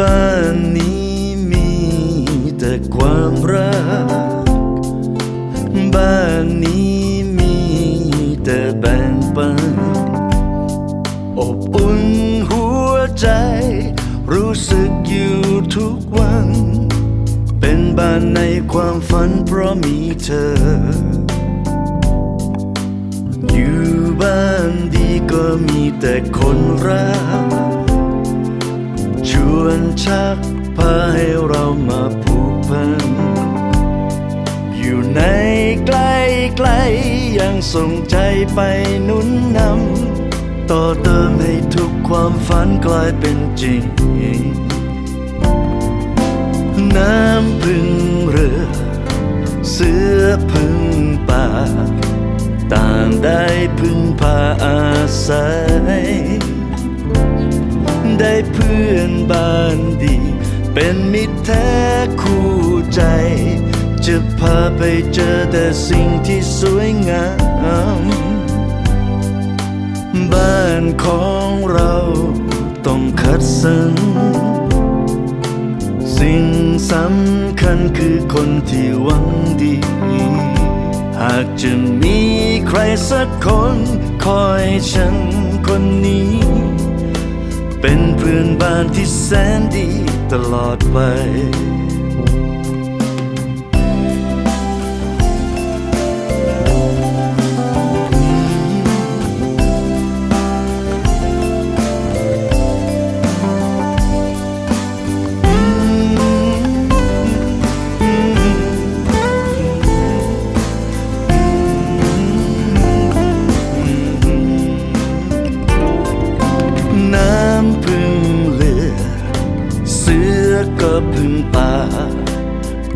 บ้านนี้มีแต่ความรัก บ้านนี้มีแต่แบ่งปัน อบอุ่นหัวใจ รู้สึกอยู่ทุกวัน เป็นบ้านในความฝันเพราะมีเธอ อยู่บ้านดีก็มีแต่คนรัก ชักพาให้เรามาผูกพัน อยู่ในใกล้ใกล้ยังส่งใจไปนุนนำ ต่อเติมให้ทุกความฝันกลายเป็นจริง น้ำพึ่งเรือ เสือพึ่งป่า ต่างได้พึ่งพาอาศัย ได้เพื่อนบ้านดี เป็นมิตรแท้คู่ใจ จะพาไปเจอแต่สิ่งที่สวยงาม บ้านของเราต้องคัดสรรสิ่งสำคัญคือคนที่หวังดี หากจะมีใครสักคนคอยฉันคนนี้ เป็นเพื่อนบ้านที่แสนดีตลอดไป พึ่งป่า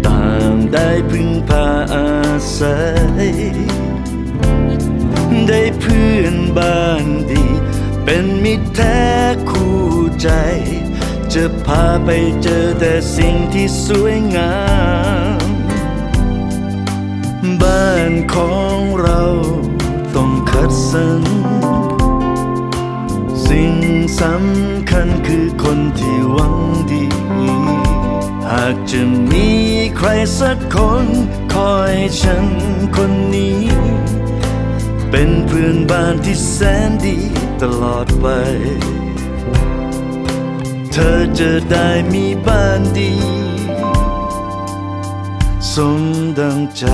ต่างได้พึ่งพาอาศัย ได้เพื่อนบ้านดี เป็นมิตรแท้คู่ใจ จะพาไปเจอแต่สิ่งที่สวยงาม บ้านของเราต้องคัดสรรสิ่งสำคัญคือคนที่หวังดี หากจะมีใครสักคนคอยฉันคนนี้ เป็นเพื่อนบ้านที่แสนดีตลอดไป เธอจะได้มีบ้านดี สมดังใจ